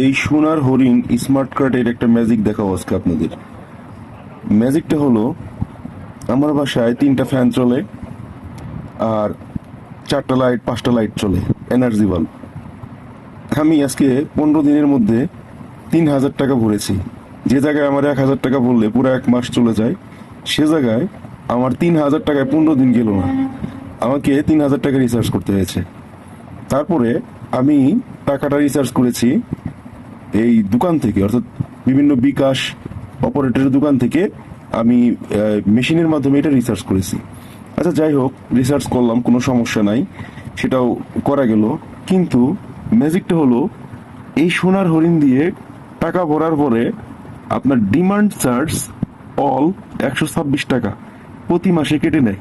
এই সোনার হরিণ স্মার্ট কার্ডের একটা ম্যাজিক দেখাবো আজকে আপনাদের। ম্যাজিকটা হলো, আমার বাসায় তিনটা ফ্যান চলে, আর চারটা লাইট পাঁচটা লাইট চলে এনার্জি বাল্ব আমি আজকে পনেরো দিনের মধ্যে তিন হাজার টাকা ভরেছি। যে জায়গায় আমার এক হাজার টাকা ভরলে পুরো এক মাস চলে যায়, সে জায়গায় আমার তিন হাজার টাকায় পনেরো দিন গেল না। আমাকে তিন হাজার টাকা রিচার্জ করতে হয়েছে। তারপরে আমি টাকাটা রিচার্জ করেছি এই দোকান থেকে, অর্থাৎ বিভিন্ন বিকাশ অপারেটরের দোকান থেকে আমি মেশিনের মাধ্যমে এটা রিসার্চ করেছি। আচ্ছা যাই হোক রিসার্চ করলাম, কোনো সমস্যা নাই, সেটাও করা গেল। কিন্তু ম্যাজিকটা হলো, এই সোনার হরিণ দিয়ে টাকা ভরার পরে আপনার ডিমান্ড চার্জ অল একশো ছাব্বিশ টাকা প্রতি মাসে কেটে নেয়।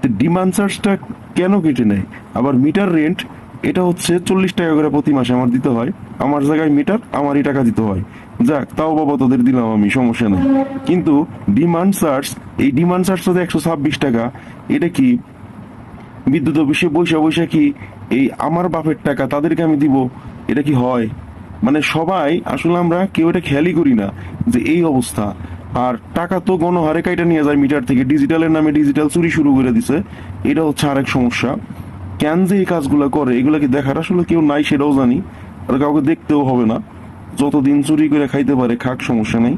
তো ডিমান্ড চার্জটা কেন কেটে নেয়? আবার মিটার রেন্ট এটা হচ্ছে চল্লিশ টাকা করে প্রতি মাসে আমার দিতে হয়। আমার জায়গায় মিটার আমারই টাকা দিতে হয়। যাক, তাও বাবা তোদের দিলাম আমি, সমস্যা নেই। কিন্তু ডিমান্ড চার্জ এই ডিমান্ড চার্জ তো একশো ছাব্বিশ টাকা। এটা কি? বিদ্যুৎ অফিসে বৈশা বৈশা কি এই আমার বাপের টাকা তাদেরকে আমি দিব? এটা কি হয়? মানে সবাই, আসলে আমরা কেউ এটা খেয়ালই করি না যে এই অবস্থা। আর টাকা তো গণহারে কাইটা নিয়ে যায় মিটার থেকে। ডিজিটালের নামে ডিজিটাল চুরি শুরু করে দিছে। এটা হচ্ছে আরেক সমস্যা। কেন যে এই কাজগুলো করে, এগুলো কি দেখার আসলে কেউ নাই, সেটাও জানি। আর কাউকে দেখতেও হবে না। যতদিন চুরি করে খাইতে পারে, খাক, সমস্যা নেই।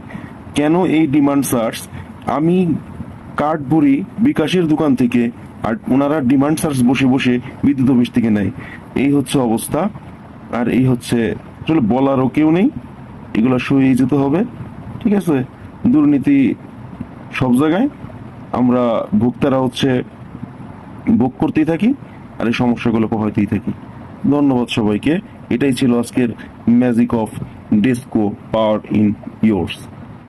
কেন এই ডিমান্ড চার্জ আমি কাঠ ভরি বিকাশের দোকান থেকে আর ওনারা ডিমান্ড চার্জ বসে বসে বিদ্যুৎ অফিস থেকে নেয়। এই হচ্ছে অবস্থা। আর এই হচ্ছে, আসলে বলারও কেউ নেই। এগুলো সয়ে যেতে হবে। ঠিক আছে? দুর্নীতি সব জায়গায়। আমরা ভোক্তারা হচ্ছে ভোগ করতেই থাকি। আর এই সমস্যাগুলো হয়তোই থাকি। ধন্যবাদ সবাইকে। এটাই ছিল আজকের magic of disco power in yours